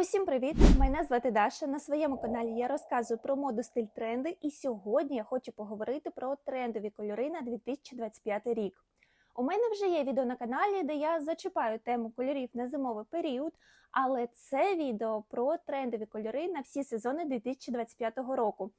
Усім привіт! Мене звати Даша. На своєму каналі я розказую про моду стиль тренди, і сьогодні я хочу поговорити про трендові кольори на 2025 рік. У мене вже є відео на каналі, де я зачіпаю тему кольорів на зимовий період, але це відео про трендові кольори на всі сезони 2025 року.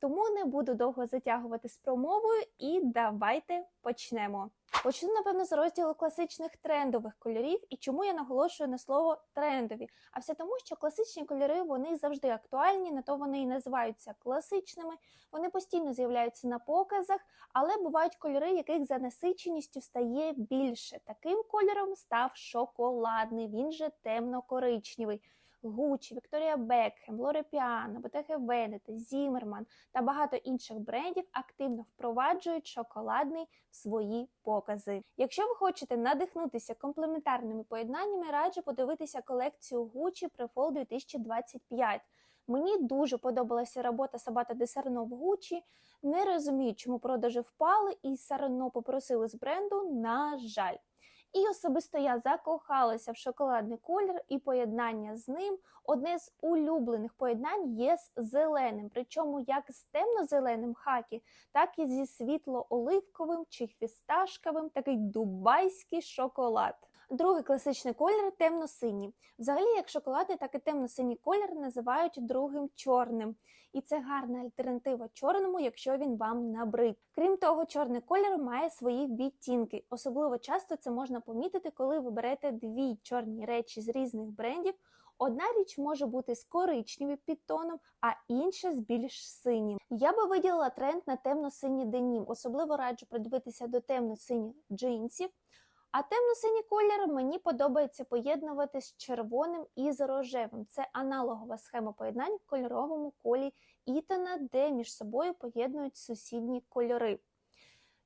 Тому не буду довго затягувати з промовою і давайте почнемо. Почну, напевно, з розділу класичних трендових кольорів і чому я наголошую на слово трендові. А все тому, що класичні кольори вони завжди актуальні, на то вони і називаються класичними. Вони постійно з'являються на показах, але бувають кольори, яких за насиченістю стає більше. Таким кольором став шоколадний, він же темно-коричневий. Гуччі, Вікторія Бекхем, Лоре Піано, Ботеге Венета, Зімерман та багато інших брендів активно впроваджують шоколадний в свої покази. Якщо ви хочете надихнутися комплементарними поєднаннями, раджу подивитися колекцію Gucci Prefall 2025. Мені дуже подобалася робота Сабата де Сарно в Гучі. Не розумію, чому продажі впали, і Сарно попросили з бренду. На жаль. І особисто я закохалася в шоколадний колір і поєднання з ним. Одне з улюблених поєднань є з зеленим, причому як з темно-зеленим хакі, так і зі світло-оливковим чи фісташковим, такий дубайський шоколад. Другий класичний колір темно-синій. Взагалі, як шоколади, так і темно-синій колір називають другим чорним. І це гарна альтернатива чорному, якщо він вам набрид. Крім того, чорний колір має свої відтінки. Особливо часто це можна помітити, коли ви берете дві чорні речі з різних брендів. Одна річ може бути з коричневим підтоном, а інша з більш синім. Я би виділила тренд на темно-синій денім. Особливо раджу придивитися до темно-синіх джинсів. А темно-синій колір мені подобається поєднувати з червоним і з рожевим. Це аналогова схема поєднань в кольоровому колі Ітана, де між собою поєднують сусідні кольори.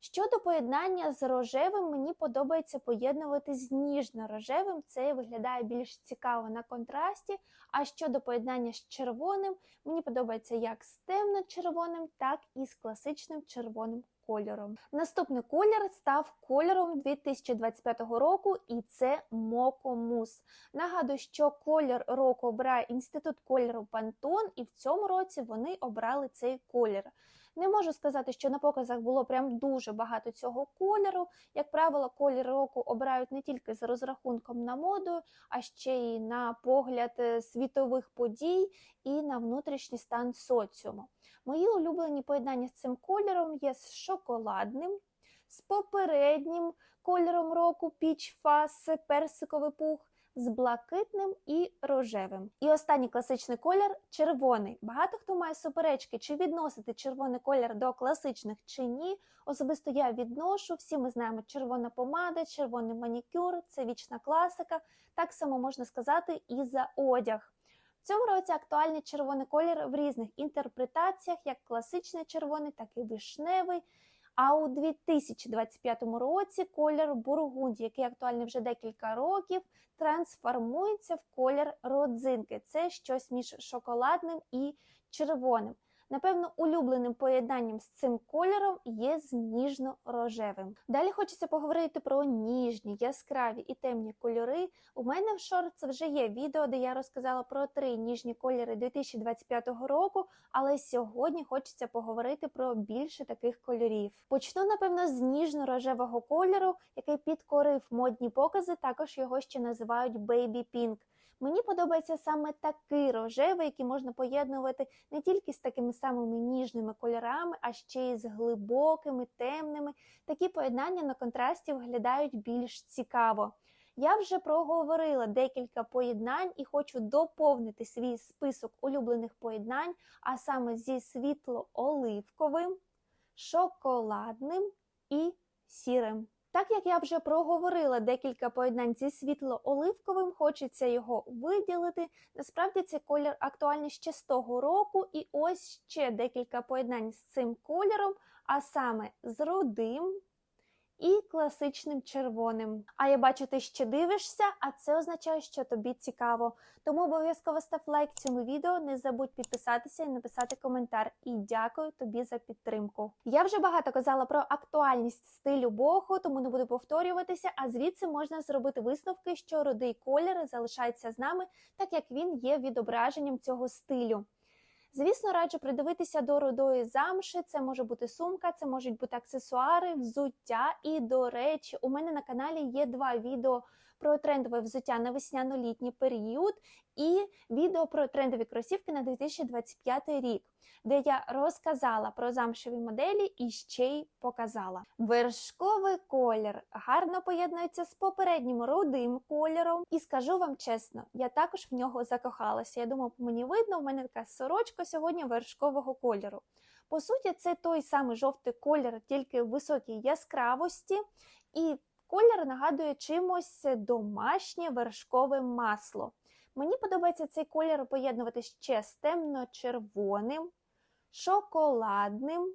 Щодо поєднання з рожевим, мені подобається поєднувати з ніжно-рожевим, це виглядає більш цікаво на контрасті. А щодо поєднання з червоним, мені подобається як з темно-червоним, так і з класичним червоним кольором. Наступний колір став кольором 2025 року, і це Мокомус. Нагадую, що колір року обирає інститут кольору Pantone, і в цьому році вони обрали цей колір. Не можу сказати, що на показах було прям дуже багато цього кольору. Як правило, колір року обирають не тільки з розрахунком на моду, а ще й на погляд світових подій і на внутрішній стан соціуму. Мої улюблені поєднання з цим кольором є з шоколадним, з попереднім кольором року Peach Fuzz, персиковий пух з блакитним і рожевим. І останній класичний колір червоний. Багато хто має суперечки, чи відносити червоний колір до класичних чи ні. Особисто я відношу. Всі ми знаємо червона помада, червоний манікюр, це вічна класика. Так само можна сказати і за одяг. Цьому році актуальний червоний колір в різних інтерпретаціях, як класичний червоний, так і вишневий. А у 2025 році колір бургунді, який актуальний вже декілька років, трансформується в колір родзинки. Це щось між шоколадним і червоним. Напевно, улюбленим поєднанням з цим кольором є з ніжно-рожевим. Далі хочеться поговорити про ніжні, яскраві і темні кольори. У мене в шорт вже є відео, де я розказала про три ніжні кольори 2025 року, але сьогодні хочеться поговорити про більше таких кольорів. Почну, напевно, з ніжно-рожевого кольору, який підкорив модні покази, також його ще називають Baby Pink. Мені подобається саме такий рожевий, який можна поєднувати не тільки з такими самими ніжними кольорами, а ще й з глибокими, темними. Такі поєднання на контрасті виглядають більш цікаво. Я вже проговорила декілька поєднань і хочу доповнити свій список улюблених поєднань, а саме зі світло-оливковим, шоколадним і сірим. Так як я вже проговорила декілька поєднань зі світло-оливковим, хочеться його виділити. Насправді цей колір актуальний ще з того року, і ось ще декілька поєднань з цим кольором, а саме з рудим і класичним червоним. А я бачу, ти ще дивишся, а це означає, що тобі цікаво. Тому обов'язково став лайк цьому відео. Не забудь підписатися і написати коментар. І дякую тобі за підтримку. Я вже багато казала про актуальність стилю боху, тому не буду повторюватися. А звідси можна зробити висновки, що рудий колір залишається з нами, так як він є відображенням цього стилю. Звісно, раджу придивитися до рудої замши. Це може бути сумка, це можуть бути аксесуари, взуття. І, до речі, у мене на каналі є два відео про трендове взуття на весняно-літній період і відео про трендові кросівки на 2025 рік, де я розказала про замшеві моделі і ще й показала. Вершковий колір гарно поєднується з попереднім рудим кольором, і скажу вам чесно, я також в нього закохалася. Я думаю, мені видно, у мене така сорочка сьогодні вершкового кольору. По суті, це той самий жовтий колір, тільки в високій яскравості, і колір нагадує чимось домашнє вершкове масло. Мені подобається цей колір поєднувати ще з темно-червоним, шоколадним,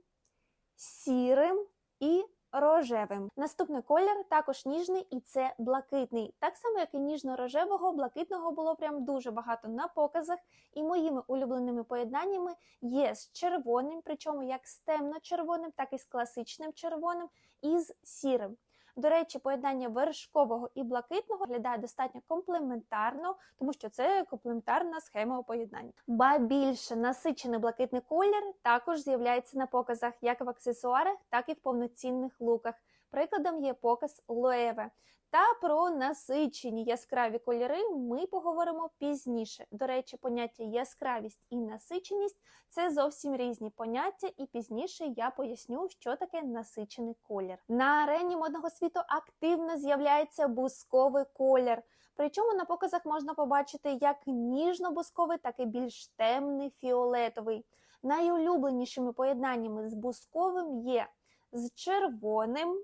сірим і рожевим. Наступний колір також ніжний, і це блакитний. Так само, як і ніжно-рожевого, блакитного було прям дуже багато на показах. І моїми улюбленими поєднаннями є з червоним, причому як з темно-червоним, так і з класичним червоним, і з сірим. До речі, поєднання вершкового і блакитного виглядає достатньо комплементарно, тому що це комплементарна схема поєднання. Ба більше насичений блакитний колір також з'являється на показах як в аксесуарах, так і в повноцінних луках. Прикладом є показ Лоеве. Та про насичені яскраві кольори ми поговоримо пізніше. До речі, поняття яскравість і насиченість це зовсім різні поняття, і пізніше я поясню, що таке насичений колір. На арені модного світу активно з'являється бусковий колір. Причому на показах можна побачити як ніжно-бусковий, так і більш темний фіолетовий. Найулюбленішими поєднаннями з бусковим є з червоним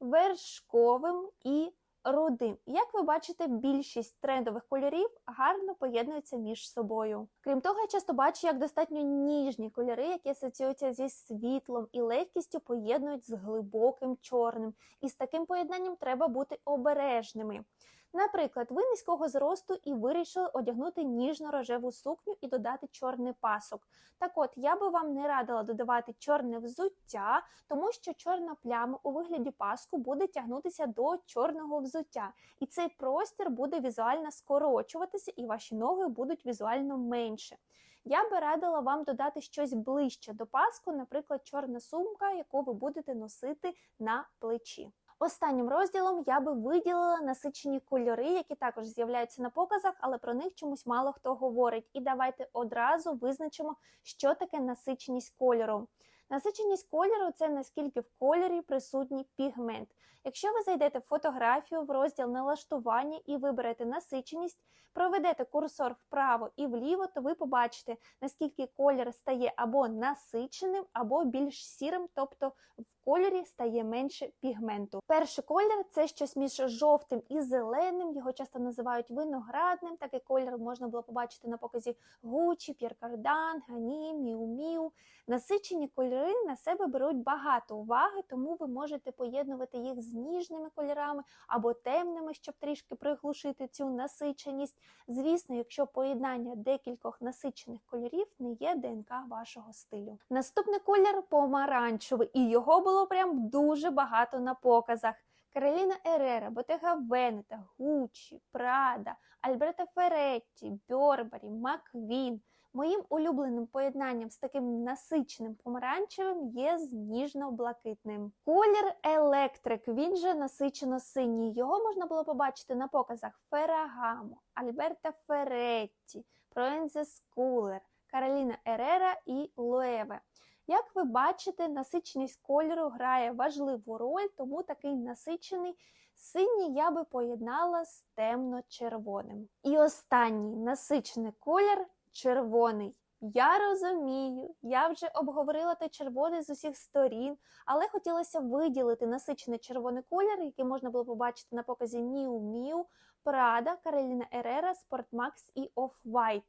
вершковим і рудим. Як ви бачите, більшість трендових кольорів гарно поєднуються між собою. Крім того, я часто бачу, як достатньо ніжні кольори, які асоціюються зі світлом і легкістю, поєднують з глибоким чорним. І з таким поєднанням треба бути обережними. Наприклад, ви низького зросту і вирішили одягнути ніжно-рожеву сукню і додати чорний пасок. Так от, я би вам не радила додавати чорне взуття, тому що чорна пляма у вигляді паску буде тягнутися до чорного взуття, і цей простір буде візуально скорочуватися, і ваші ноги будуть візуально менше. Я би радила вам додати щось ближче до паску, наприклад, чорна сумка, яку ви будете носити на плечі. Останнім розділом я би виділила насичені кольори, які також з'являються на показах, але про них чомусь мало хто говорить. І давайте одразу визначимо, що таке насиченість кольору. Насиченість кольору це наскільки в кольорі присутній пігмент. Якщо ви зайдете в фотографію в розділ налаштування і виберете насиченість, проведете курсор вправо і вліво, то ви побачите, наскільки колір стає або насиченим, або більш сірим, тобто в кольорі стає менше пігменту. Перший колір це щось між жовтим і зеленим, його часто називають виноградним. Такий колір можна було побачити на показі Гучі, П'єр Кардан, Гані, Міу Міу. Насичені кольори на себе беруть багато уваги, тому ви можете поєднувати їх з ніжними кольорами або темними, щоб трішки приглушити цю насиченість. Звісно, якщо поєднання декількох насичених кольорів не є ДНК вашого стилю. Наступний колір помаранчевий, і його було прям дуже багато на показах. Кароліна Ерера, Ботега Венета, Гуччі, Прада, Альберта Феретті, Бьорбарі, Маквін. Моїм улюбленим поєднанням з таким насиченим помаранчевим є з ніжно-блакитним. Колір електрик, він же насичено синій. Його можна було побачити на показах Ферагамо, Альберта Феретті, Проензе Скулер, Кароліна Ерера і Луеве. Як ви бачите, насиченість кольору грає важливу роль, тому такий насичений синій я би поєднала з темно-червоним. І останній насичений колір червоний. Я розумію, я вже обговорила той червоний з усіх сторін, але хотілося виділити насичений червоний колір, який можна було побачити на показі Miu Miu, Prada, Кароліна Ерера, Спортмакс і Off-White.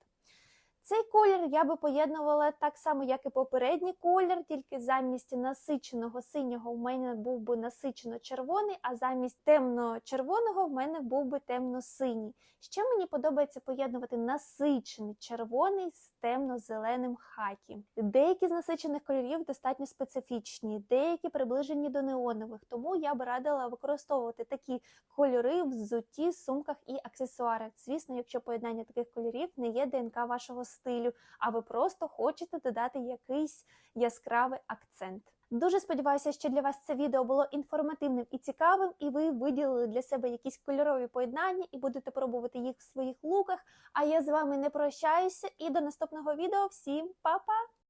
Цей колір я би поєднувала так само, як і попередній колір, тільки замість насиченого синього в мене був би насичено червоний, а замість темно-червоного в мене був би темно-синій. Ще мені подобається поєднувати насичений червоний з темно-зеленим хакі. Деякі з насичених кольорів достатньо специфічні, деякі приближені до неонових, тому я би радила використовувати такі кольори в взутті, сумках і аксесуарах. Звісно, якщо поєднання таких кольорів не є ДНК вашого стилю, а ви просто хочете додати якийсь яскравий акцент. Дуже сподіваюся, що для вас це відео було інформативним і цікавим, і ви виділили для себе якісь кольорові поєднання і будете пробувати їх в своїх луках. А я з вами не прощаюся і до наступного відео. Всім па-па!